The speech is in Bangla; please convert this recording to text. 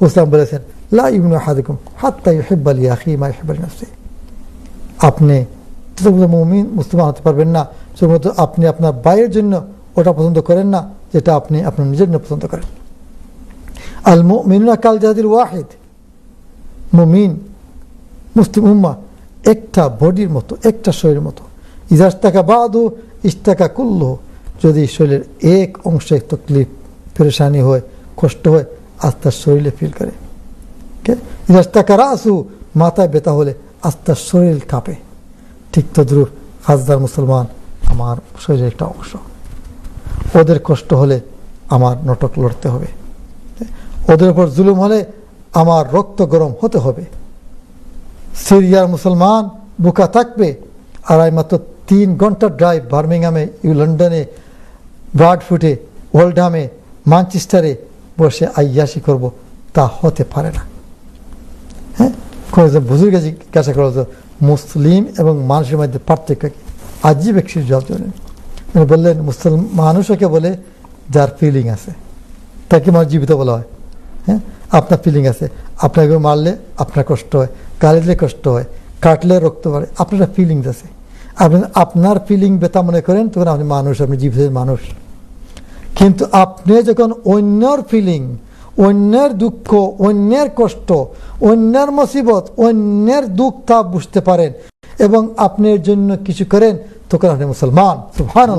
হুসলাম বলেছেন, লা ইবনু হাদিকুম হাত্তা ইউহিব্বা লি আখি মা ইউহিব্বা লি নাফসি। আপনি মুমিন মুসলমান হতে পারবেন না শুধুমাত্র আপনি আপনার বাইরের জন্য ওটা পছন্দ করেন না, যেটা আপনি আপনার নিজের জন্য পছন্দ করেন। আল মুমিনুনা কাল জাহাদির ওয়াহিদ। মুমিন, মুসলিম উম্মা, একটা বডির মতো, একটা শরীরের মতো। ইজাস্তাকা বাদু ইস্তাকা কুল্ল যদি শরীরের এক অংশে তকলিফ, পেরেশানি হয়, কষ্ট হয় আস্তার শরীরে ফিল করে। ইজাস্তাকা রাসু মাথায় ব্যথা হলে আস্তার শরীর কাঁপে। ঠিক তো তদ্রুপ হাজদার মুসলমান, আমার শরীরের একটা অংশ। ওদের কষ্ট হলে আমার নটক লড়তে হবে। ওদের উপর জুলুম হলে আমার রক্ত গরম হতে হবে। সিরিয়ার মুসলমান, বুকা থাকবে। আর মাত্র তিন ঘণ্টা ড্রাইভ বার্মিংহামে ইউ লন্ডনে, ব্রাডফুটে, ওল্ডহামে মানচেস্টারে বসে আইয়াসি করব, তা হতে পারে না। হ্যাঁ? কয়েকজন বুজুর্গে জিজ্ঞাসা করা হতো মুসলিম এবং মানুষের মধ্যে পার্থক্য কি? আজীব একটি জবাব দিলেন উনি বললেন, মুসলিম মানুষকে বলে যার ফিলিং আছে, তাকে মানুষ জীবিত বলা হয়। হ্যাঁ? আপনার ফিলিং আছে, আপনাকে মারলে আপনার কষ্ট হয় গালি দিলে কষ্ট হয়, কাটলে রক্ত বাড়ে আপনার ফিলিংস আছে। আপনি আপনার ফিলিং বেতা মনে করেন, তখন আপনি মানুষ, আপনি জীবিত মানুষ। কিন্তু আপনি যখন অন্যর ফিলিং অন্যের দুঃখ, অন্যের কষ্ট, অন্যের মুসিবত, অন্যের দুঃখ তা বুঝতে পারেন এবং আপনি এর জন্য কিছু করেন, তখন আপনি মুসলমান। সুহান